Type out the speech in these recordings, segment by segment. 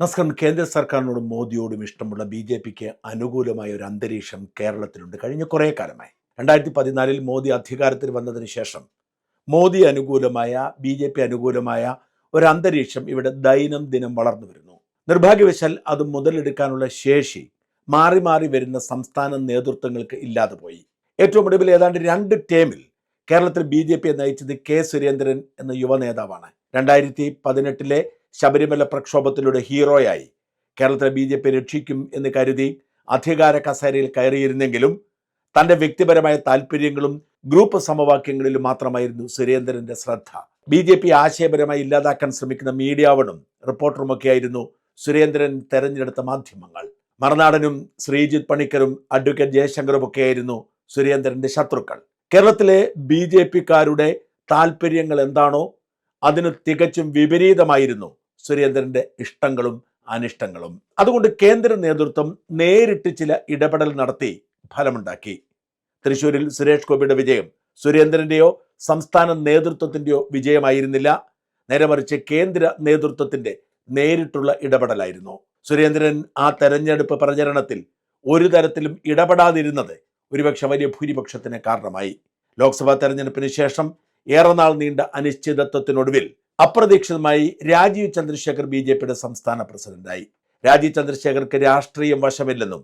നമസ്കാരം. കേന്ദ്ര സർക്കാരിനോടും മോദിയോടും ഇഷ്ടമുള്ള ബി ജെ പിക്ക് അനുകൂലമായ ഒരു അന്തരീക്ഷം കേരളത്തിലുണ്ട്. കഴിഞ്ഞ കുറേ കാലമായി. രണ്ടായിരത്തി പതിനാലിൽ മോദി അധികാരത്തിൽ വന്നതിന് ശേഷം മോദി അനുകൂലമായ ബി ജെ പി അനുകൂലമായ ഒരു അന്തരീക്ഷം ഇവിടെ ദൈനംദിനം വളർന്നു വരുന്നു. നിർഭാഗ്യവശാൽ അത് മുതലെടുക്കാനുള്ള ശേഷി മാറി മാറി വരുന്ന സംസ്ഥാന നേതൃത്വങ്ങൾക്ക് ഇല്ലാതെ പോയി. ഏറ്റവും ഒടുവിൽ ഏതാണ്ട് രണ്ട് ടേമിൽ കേരളത്തിൽ ബി ജെ പിയെ നയിച്ചത് കെ സുരേന്ദ്രൻ എന്ന യുവ നേതാവാണ് രണ്ടായിരത്തി പതിനെട്ടിലെ ശബരിമല പ്രക്ഷോഭത്തിലൂടെ ഹീറോയായി. കേരളത്തിലെ ബി ജെ പി രക്ഷിക്കും എന്ന് കരുതി അധികാര കസേരയിൽ കയറിയിരുന്നെങ്കിലും തന്റെ വ്യക്തിപരമായ താല്പര്യങ്ങളും ഗ്രൂപ്പ് സമവാക്യങ്ങളിലും മാത്രമായിരുന്നു സുരേന്ദ്രന്റെ ശ്രദ്ധ. ബി ജെ പി ആശയപരമായി ഇല്ലാതാക്കാൻ ശ്രമിക്കുന്ന മീഡിയാവണും റിപ്പോർട്ടറുമൊക്കെയായിരുന്നു സുരേന്ദ്രൻ തെരഞ്ഞെടുത്ത മാധ്യമങ്ങൾ. മറുനാടനും ശ്രീജിത് പണിക്കരും അഡ്വക്കേറ്റ് ജയശങ്കറും ഒക്കെയായിരുന്നു സുരേന്ദ്രന്റെ ശത്രുക്കൾ. കേരളത്തിലെ ബി ജെ പിക്കാരുടെ താല്പര്യങ്ങൾ എന്താണോ അതിന് തികച്ചും വിപരീതമായിരുന്നു സുരേന്ദ്രന്റെ ഇഷ്ടങ്ങളും അനിഷ്ടങ്ങളും. അതുകൊണ്ട് കേന്ദ്ര നേതൃത്വം നേരിട്ട് ചില ഇടപെടൽ നടത്തി ഫലമുണ്ടാക്കി. തൃശൂരിൽ സുരേഷ് ഗോപിയുടെ വിജയം സുരേന്ദ്രന്റെയോ സംസ്ഥാന നേതൃത്വത്തിന്റെയോ വിജയമായിരുന്നില്ല. നേരെ മറിച്ച് കേന്ദ്ര നേതൃത്വത്തിന്റെ നേരിട്ടുള്ള ഇടപെടലായിരുന്നു. സുരേന്ദ്രൻ ആ തെരഞ്ഞെടുപ്പ് പ്രചരണത്തിൽ ഒരു തരത്തിലും ഇടപെടാതിരുന്നത് ഒരുപക്ഷെ വലിയ ഭൂരിപക്ഷത്തിന് കാരണമായി. ലോക്സഭാ തെരഞ്ഞെടുപ്പിന് ശേഷം ഏറെ നാൾ നീണ്ട അനിശ്ചിതത്വത്തിനൊടുവിൽ അപ്രതീക്ഷിതമായി രാജീവ് ചന്ദ്രശേഖർ ബി ജെ പിയുടെ സംസ്ഥാന പ്രസിഡന്റായി. രാജീവ് ചന്ദ്രശേഖർക്ക് രാഷ്ട്രീയം വശമില്ലെന്നും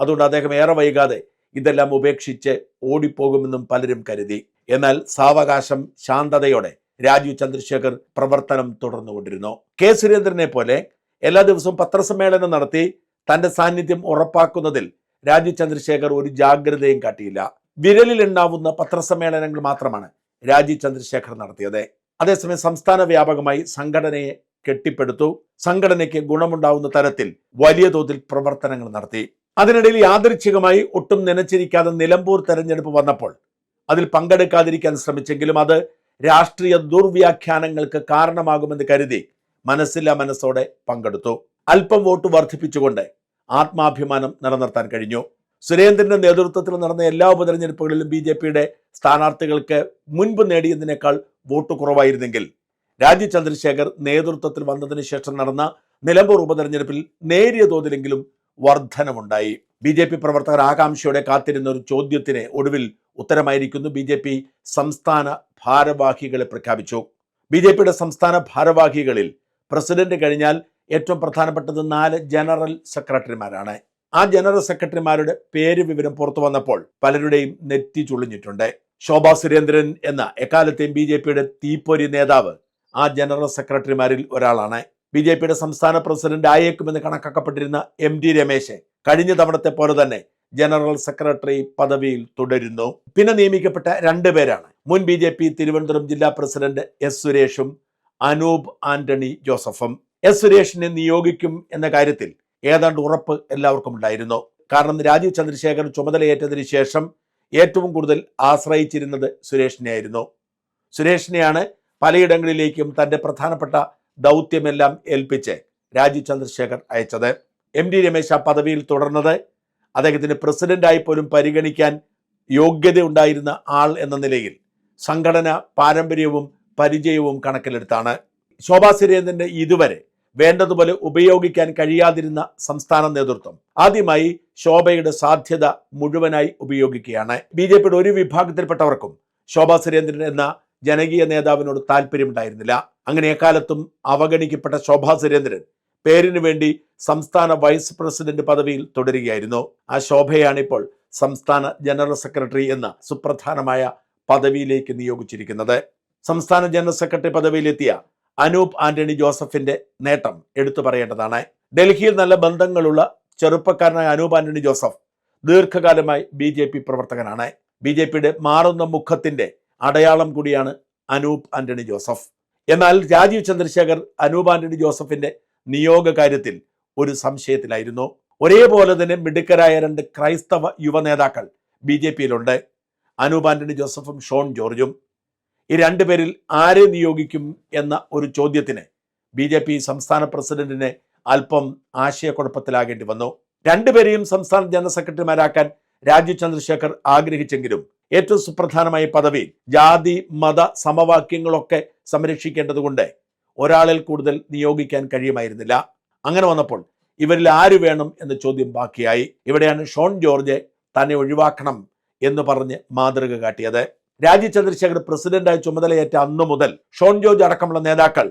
അതുകൊണ്ട് അദ്ദേഹം ഏറെ വൈകാതെ ഇതെല്ലാം ഉപേക്ഷിച്ച് ഓടിപ്പോകുമെന്നും പലരും കരുതി. എന്നാൽ സാവകാശം ശാന്തതയോടെ രാജീവ് ചന്ദ്രശേഖർ പ്രവർത്തനം തുടർന്നുകൊണ്ടിരുന്നു. കെ. സുരേന്ദ്രനെ പോലെ എല്ലാ ദിവസവും പത്രസമ്മേളനം നടത്തി തന്റെ സാന്നിധ്യം ഉറപ്പാക്കുന്നതിൽ രാജീവ് ചന്ദ്രശേഖർ ഒരു ജാഗ്രതയും കാട്ടിയില്ല. വിരലിൽ എണ്ണാവുന്ന പത്രസമ്മേളനങ്ങൾ മാത്രമാണ് രാജീവ് ചന്ദ്രശേഖർ നടത്തിയത്. അതേസമയം സംസ്ഥാന വ്യാപകമായി സംഘടനയെ കെട്ടിപ്പടുത്തു. സംഘടനയ്ക്ക് ഗുണമുണ്ടാവുന്ന തരത്തിൽ വലിയ തോതിൽ പ്രവർത്തനങ്ങൾ നടത്തി. അതിനിടയിൽ യാദൃച്ഛികമായി ഒട്ടും നനച്ചിരിക്കാതെ നിലമ്പൂർ തെരഞ്ഞെടുപ്പ് വന്നപ്പോൾ അതിൽ പങ്കെടുക്കാതിരിക്കാൻ ശ്രമിച്ചെങ്കിലും അത് രാഷ്ട്രീയ ദുർവ്യാഖ്യാനങ്ങൾക്ക് കാരണമാകുമെന്ന് കരുതി മനസ്സില്ല മനസ്സോടെ പങ്കെടുത്തു. അല്പം വോട്ട് വർദ്ധിപ്പിച്ചുകൊണ്ട് ആത്മാഭിമാനം നിലനിർത്താൻ കഴിഞ്ഞു. സുരേന്ദ്രന്റെ നേതൃത്വത്തിൽ നടന്ന എല്ലാ ഉപതെരഞ്ഞെടുപ്പുകളിലും ബി ജെ പിയുടെ സ്ഥാനാർത്ഥികൾക്ക് മുൻപ് നേടിയതിനേക്കാൾ വോട്ട് കുറവായിരുന്നെങ്കിൽ രാജീവ് ചന്ദ്രശേഖർ നേതൃത്വത്തിൽ വന്നതിന് ശേഷം നടന്ന നിലമ്പൂർ ഉപതെരഞ്ഞെടുപ്പിൽ നേരിയ തോതിലെങ്കിലും വർധനമുണ്ടായി ബി ജെ പി പ്രവർത്തകർ ആകാംക്ഷയോടെ കാത്തിരുന്ന ഒരു ചോദ്യത്തിന് ഒടുവിൽ ഉത്തരമായിരിക്കുന്നു ബി ജെ പി സംസ്ഥാന ഭാരവാഹികളെ പ്രഖ്യാപിച്ചു. ബി ജെ പിയുടെ സംസ്ഥാന ഭാരവാഹികളിൽ പ്രസിഡന്റ് കഴിഞ്ഞാൽ ഏറ്റവും പ്രധാനപ്പെട്ടത് നാല് ജനറൽ സെക്രട്ടറിമാരാണ്. ആ ജനറൽ സെക്രട്ടറിമാരുടെ പേര് വിവരം പുറത്തു വന്നപ്പോൾ പലരുടെയും നെറ്റി ചുളിഞ്ഞിട്ടുണ്ട് ശോഭാ സുരേന്ദ്രൻ എന്ന എക്കാലത്തെയും ബി ജെ പിയുടെ തീപ്പൊരി നേതാവ് ആ ജനറൽ സെക്രട്ടറിമാരിൽ ഒരാളാണ്. ബി ജെ പിയുടെ സംസ്ഥാന പ്രസിഡന്റ് ആയേക്കുമെന്ന് കണക്കാക്കപ്പെട്ടിരുന്ന എം ടി രമേശ് കഴിഞ്ഞ തവണത്തെ പോലെ തന്നെ ജനറൽ സെക്രട്ടറി പദവിയിൽ തുടരുന്നു. പിന്നെ നിയമിക്കപ്പെട്ട രണ്ട് പേരാണ്. മുൻ ബി ജെ പി തിരുവനന്തപുരം ജില്ലാ പ്രസിഡന്റ് എസ് സുരേഷും അനൂപ് ആന്റണി ജോസഫും. എസ് സുരേഷിനെ നിയോഗിക്കും എന്ന കാര്യത്തിൽ ഏതാണ്ട് ഉറപ്പ് എല്ലാവർക്കും ഉണ്ടായിരുന്നു. കാരണം രാജീവ് ചന്ദ്രശേഖർ ചുമതലയേറ്റതിന് ശേഷം ഏറ്റവും കൂടുതൽ ആശ്രയിച്ചിരുന്നത് സുരേഷിനെയായിരുന്നു. സുരേഷിനെയാണ് പലയിടങ്ങളിലേക്കും തന്റെ പ്രധാനപ്പെട്ട ദൗത്യമെല്ലാം ഏൽപ്പിച്ച് രാജീവ് ചന്ദ്രശേഖർ അയച്ചത്. എം ഡി രമേശ് ആ പദവിയിൽ തുടർന്നത് അദ്ദേഹത്തിന് പ്രസിഡന്റായി പോലും പരിഗണിക്കാൻ യോഗ്യത ഉണ്ടായിരുന്ന ആൾ എന്ന നിലയിൽ സംഘടന പാരമ്പര്യവും പരിചയവും കണക്കിലെടുത്താണ്. ശോഭാ സുരേന്ദ്രന്റെ ഇതുവരെ വേണ്ടതുപോലെ ഉപയോഗിക്കാൻ കഴിയാതിരുന്ന സംസ്ഥാന നേതൃത്വം ആദ്യമായി ശോഭയുടെ സാധ്യത മുഴുവനായി ഉപയോഗിക്കുകയാണ്. ബി ജെ പിയുടെ ഒരു വിഭാഗത്തിൽപ്പെട്ടവർക്കും ശോഭാ സുരേന്ദ്രൻ എന്ന ജനകീയ നേതാവിനോട് താല്പര്യമുണ്ടായിരുന്നില്ല. അങ്ങനെ എക്കാലത്തും അവഗണിക്കപ്പെട്ട ശോഭാ സുരേന്ദ്രൻ പേരിനു വേണ്ടി സംസ്ഥാന വൈസ് പ്രസിഡന്റ് പദവിയിൽ തുടരുകയായിരുന്നു. ആ ശോഭയാണ് ഇപ്പോൾ സംസ്ഥാന ജനറൽ സെക്രട്ടറി എന്ന സുപ്രധാനമായ പദവിയിലേക്ക് നിയോഗിച്ചിരിക്കുന്നത്. സംസ്ഥാന ജനറൽ സെക്രട്ടറി പദവിയിലെത്തിയ അനൂപ് ആന്റണി ജോസഫിന്റെ നേട്ടം എടുത്തു പറയേണ്ടതാണ്. ഡൽഹിയിൽ നല്ല ബന്ധങ്ങളുള്ള ചെറുപ്പക്കാരനായ അനൂപ് ആന്റണി ജോസഫ് ദീർഘകാലമായി ബി ജെ പി പ്രവർത്തകനാണ്. ബി ജെ പിയുടെ മാറുന്ന മുഖത്തിന്റെ അടയാളം കൂടിയാണ് അനൂപ് ആന്റണി ജോസഫ്. എന്നാൽ രാജീവ് ചന്ദ്രശേഖർ അനൂപ് ആന്റണി ജോസഫിന്റെ നിയോഗ കാര്യത്തിൽ ഒരു സംശയത്തിലായിരുന്നു. ഒരേപോലെ തന്നെ മിടുക്കരായ രണ്ട് ക്രൈസ്തവ യുവ നേതാക്കൾ ബി ജെ പിയിലുണ്ട്. അനൂപ് ആന്റണി ജോസഫും ഷോൺ ജോർജും. ഈ രണ്ടുപേരിൽ ആരെ നിയോഗിക്കും എന്ന ഒരു ചോദ്യത്തിന് ബി ജെ പി സംസ്ഥാന പ്രസിഡന്റിനെ അല്പം ആശയക്കുഴപ്പത്തിലാകേണ്ടി വന്നു. രണ്ടുപേരെയും സംസ്ഥാന ജനറൽ സെക്രട്ടറിമാരാക്കാൻ രാജീവ് ചന്ദ്രശേഖർ ആഗ്രഹിച്ചെങ്കിലും ഏറ്റവും സുപ്രധാനമായ പദവി ജാതി മത സമവാക്യങ്ങളൊക്കെ സംരക്ഷിക്കേണ്ടതുകൊണ്ട് ഒരാളിൽ കൂടുതൽ നിയോഗിക്കാൻ കഴിയുമായിരുന്നില്ല. അങ്ങനെ വന്നപ്പോൾ ഇവരിൽ ആര് വേണം എന്ന ചോദ്യം ബാക്കിയായി. ഇവിടെയാണ് ഷോൺ ജോർജ് തന്നെ ഒഴിവാക്കണം എന്ന് പറഞ്ഞ് മാതൃക കാട്ടിയത്. രാജീവ് ചന്ദ്രശേഖർ പ്രസിഡന്റായി ചുമതലയേറ്റ അന്നു മുതൽ ഷോൺ ജോർജ് അടക്കമുള്ള നേതാക്കൾ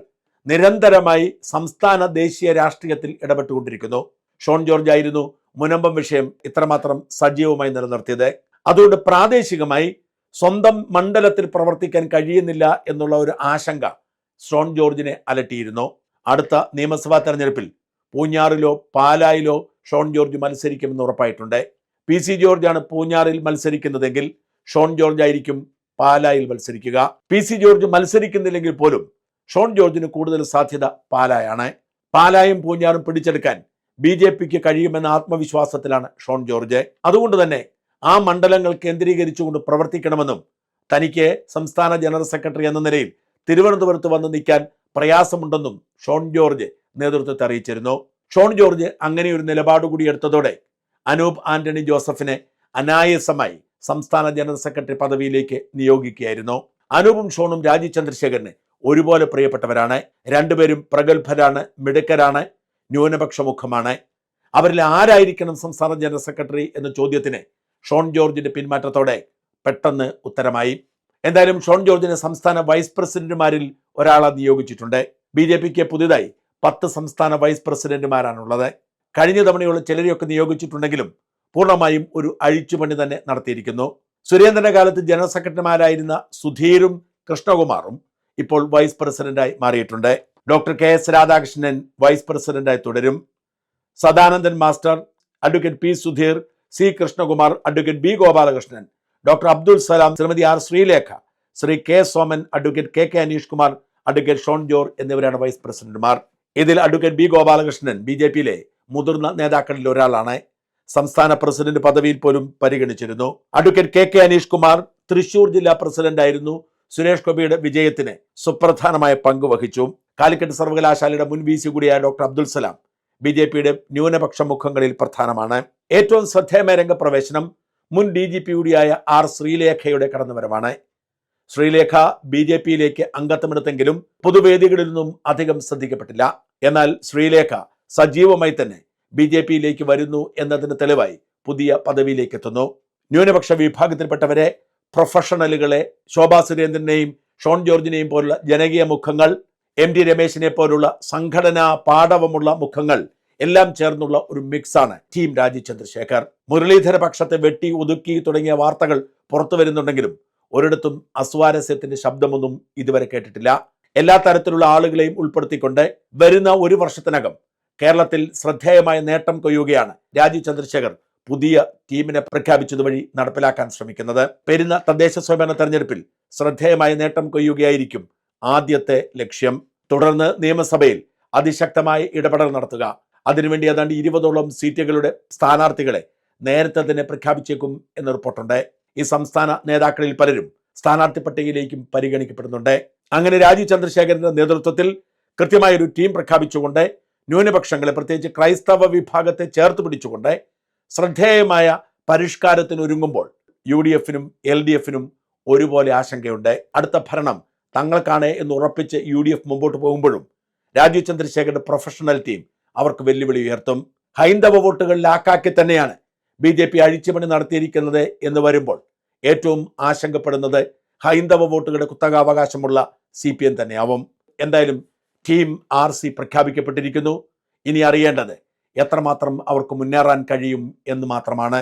നിരന്തരമായി സംസ്ഥാന ദേശീയ രാഷ്ട്രീയത്തിൽ ഇടപെട്ടുകൊണ്ടിരിക്കുന്നു. ഷോൺ ജോർജ് ആയിരുന്നു മുനമ്പം വിഷയം ഇത്രമാത്രം സജീവമായി നിലനിർത്തിയത്. അതുകൊണ്ട് പ്രാദേശികമായി സ്വന്തം മണ്ഡലത്തിൽ പ്രവർത്തിക്കാൻ കഴിയുന്നില്ല എന്നുള്ള ഒരു ആശങ്ക ഷോൺ ജോർജിനെ അലട്ടിയിരുന്നു. അടുത്ത നിയമസഭാ തെരഞ്ഞെടുപ്പിൽ പൂഞ്ഞാറിലോ പാലായിലോ ഷോൺ ജോർജ് മത്സരിക്കുമെന്ന് ഉറപ്പായിട്ടുണ്ട്. പി സി ജോർജാണ് പൂഞ്ഞാറിൽ മത്സരിക്കുന്നതെങ്കിൽ ഷോൺ ജോർജ് ആയിരിക്കും പാലായിൽ മത്സരിക്കുക. പി സി ജോർജ് മത്സരിക്കുന്നില്ലെങ്കിൽ പോലും ഷോൺ ജോർജിന് കൂടുതൽ സാധ്യത പാലായാണ്. പാലായും പൂഞ്ഞാറും പിടിച്ചെടുക്കാൻ ബി ജെ പിക്ക് കഴിയുമെന്ന ആത്മവിശ്വാസത്തിലാണ് ഷോൺ ജോർജ്. അതുകൊണ്ട് തന്നെ ആ മണ്ഡലങ്ങൾ കേന്ദ്രീകരിച്ചുകൊണ്ട് പ്രവർത്തിക്കണമെന്നും തനിക്ക് സംസ്ഥാന ജനറൽ സെക്രട്ടറി എന്ന നിലയിൽ തിരുവനന്തപുരത്ത് വന്ന് നിൽക്കാൻ പ്രയാസമുണ്ടെന്നും ഷോൺ ജോർജ് നേതൃത്വത്തെ അറിയിച്ചിരുന്നു. ഷോൺ ജോർജ് അങ്ങനെ ഒരു നിലപാട് കൂടി എടുത്തതോടെ അനൂപ് ആന്റണി ജോസഫിനെ അനായാസമായി സംസ്ഥാന ജനറൽ സെക്രട്ടറി പദവിയിലേക്ക് നിയോഗിക്കുകയായിരുന്നു. അനൂപും ഷോണും രാജീവ് ചന്ദ്രശേഖരന് ഒരുപോലെ പ്രിയപ്പെട്ടവരാണ്. രണ്ടുപേരും പ്രഗത്ഭരാണ് മിടുക്കരാണ് ന്യൂനപക്ഷ മുഖമാണ് അവരിൽ ആരായിരിക്കണം സംസ്ഥാന ജനറൽ സെക്രട്ടറി എന്ന ചോദ്യത്തിന് ഷോൺ ജോർജിന്റെ പിന്മാറ്റത്തോടെ പെട്ടെന്ന് ഉത്തരമായി. എന്തായാലും ഷോൺ ജോർജിനെ സംസ്ഥാന വൈസ് പ്രസിഡന്റുമാരിൽ ഒരാളെ നിയോഗിച്ചിട്ടുണ്ട്. ബി ജെ പിക്ക് പുതിയതായി പത്ത് സംസ്ഥാന വൈസ് പ്രസിഡന്റുമാരാണുള്ളത്. കഴിഞ്ഞ തവണയുള്ള ചിലരെയൊക്കെ നിയോഗിച്ചിട്ടുണ്ടെങ്കിലും പൂർണമായും ഒരു അഴിച്ചുപണി തന്നെ നടത്തിയിരിക്കുന്നു. സുരേന്ദ്രന്റെ കാലത്ത് ജനറൽ സെക്രട്ടറിമാരായിരുന്ന സുധീരും കൃഷ്ണകുമാറും ഇപ്പോൾ വൈസ് പ്രസിഡന്റായി മാറിയിട്ടുണ്ട്. Doctor K S Radhakrishnan vice പ്രസിഡന്റായി തുടരും. Sadanandan master advocate P Sudheer C Krishnakumar advocate B Gopalakrishnan doctor Abdul Salam Shrimati R Sreelekha Shri K Soman advocate K K Aneesh Kumar advocate Shone George എന്നിവരാണ് vice പ്രസിഡന്റുമാർ. ഇതിൽ advocate B Gopalakrishnan B മുതിർന്ന നേതാക്കളിൽ ഒരാളാണ്. സംസ്ഥാന president പദവിയിൽ പോലും പരിഗണിച്ചിരുന്നു. Advocate K K Aneesh Kumar Thrissur ജില്ലാ പ്രസിഡന്റ് ആയിരുന്നു. സുരേഷ് ഗോപിയുടെ വിജയത്തിന് സുപ്രധാനമായ പങ്ക് വഹിച്ചു. കാലിക്കറ്റ് സർവകലാശാലയുടെ മുൻ വി സി കൂടിയായ doctor Abdul Salam B J പിയുടെ ന്യൂനപക്ഷ മുഖങ്ങളിൽ പ്രധാനമാണ്. ഏറ്റവും ശ്രദ്ധേയമായ രംഗപ്രവേശനം മുൻ ഡി ജി പി കൂടിയായ ആർ ശ്രീലേഖയുടെ കടന്നുവരവാണ്. ശ്രീലേഖ ബി ജെ പിയിലേക്ക് അംഗത്വമെടുത്തെങ്കിലും പൊതുവേദികളിൽ നിന്നും അധികം ശ്രദ്ധിക്കപ്പെട്ടില്ല. എന്നാൽ ശ്രീലേഖ സജീവമായി തന്നെ ബി ജെ പിയിലേക്ക് വരുന്നു എന്നതിന് തെളിവായി പുതിയ പദവിയിലേക്ക് എത്തുന്നു ന്യൂനപക്ഷ വിഭാഗത്തിൽപ്പെട്ടവരെ പ്രൊഫഷണലുകളെ ശോഭാ സുരേന്ദ്രനെയും ഷോൺ ജോർജിനെയും പോലുള്ള ജനകീയ മുഖങ്ങൾ എം ടി രമേശിനെ പോലുള്ള സംഘടനാ പാടവമുള്ള മുഖങ്ങൾ എല്ലാം ചേർന്നുള്ള ഒരു മിക്സാണ് ടീം രാജി ചന്ദ്രശേഖർ മുരളീധര പക്ഷത്തെ വെട്ടി ഒതുക്കി തുടങ്ങിയ വാർത്തകൾ പുറത്തു വരുന്നുണ്ടെങ്കിലും ഒരിടത്തും അസ്വാരസ്യത്തിന്റെ ശബ്ദമൊന്നും ഇതുവരെ കേട്ടിട്ടില്ല. എല്ലാ തരത്തിലുള്ള ആളുകളെയും ഉൾപ്പെടുത്തിക്കൊണ്ട് വരുന്ന ഒരു വർഷത്തിനകം കേരളത്തിൽ ശ്രദ്ധേയമായ നേട്ടം കൊയ്യുകയാണ് രാജീവ് ചന്ദ്രശേഖർ പുതിയ ടീമിനെ പ്രഖ്യാപിച്ചതുവഴി നടപ്പിലാക്കാൻ ശ്രമിക്കുന്നത്. പെരുന്ന തദ്ദേശ സ്വയംഭരണ തെരഞ്ഞെടുപ്പിൽ ശ്രദ്ധേയമായ നേട്ടം കൊയ്യുകയായിരിക്കും ആദ്യത്തെ ലക്ഷ്യം. തുടർന്ന് നിയമസഭയിൽ അതിശക്തമായ ഇടപെടൽ നടത്തുക. അതിനുവേണ്ടി ഏതാണ്ട് ഇരുപതോളം സീറ്റുകളുടെ സ്ഥാനാർത്ഥികളെ നേരത്തെ തന്നെ പ്രഖ്യാപിച്ചേക്കും എന്ന റിപ്പോർട്ടുണ്ട്. ഈ സംസ്ഥാന നേതാക്കളിൽ പലരും സ്ഥാനാർത്ഥി പട്ടികയിലേക്കും പരിഗണിക്കപ്പെടുന്നുണ്ട്. അങ്ങനെ രാജീവ് ചന്ദ്രശേഖരന്റെ നേതൃത്വത്തിൽ കൃത്യമായ ഒരു ടീം പ്രഖ്യാപിച്ചുകൊണ്ട് ന്യൂനപക്ഷങ്ങളെ പ്രത്യേകിച്ച് ക്രൈസ്തവ വിഭാഗത്തെ ചേർത്ത് പിടിച്ചുകൊണ്ട് ശ്രദ്ധേയമായ പരിഷ്കാരത്തിന് ഒരുങ്ങുമ്പോൾ യു ഡി എഫിനും എൽ ഡി എഫിനും ഒരുപോലെ ആശങ്കയുണ്ട്. അടുത്ത ഭരണം തങ്ങൾക്കാണ് എന്ന് ഉറപ്പിച്ച് യു ഡി എഫ് മുമ്പോട്ട് പോകുമ്പോഴും രാജീവ് ചന്ദ്രശേഖരന്റെ പ്രൊഫഷണൽ ടീം അവർക്ക് വെല്ലുവിളി ഉയർത്തും. ഹൈന്ദവ വോട്ടുകൾ ലാക്കാക്കി തന്നെയാണ് ബി ജെ പി അഴിച്ചുപണി നടത്തിയിരിക്കുന്നത് എന്ന് വരുമ്പോൾ ഏറ്റവും ആശങ്കപ്പെടുന്നത് ഹൈന്ദവ വോട്ടുകളുടെ കുത്തകാവകാശമുള്ള സി പി എം തന്നെയാവും. എന്തായാലും ടീം ആർ സി പ്രഖ്യാപിക്കപ്പെട്ടിരിക്കുന്നു. ഇനി അറിയേണ്ടത് എത്രമാത്രം അവർക്ക് മുന്നേറാൻ കഴിയും എന്ന് മാത്രമാണ്.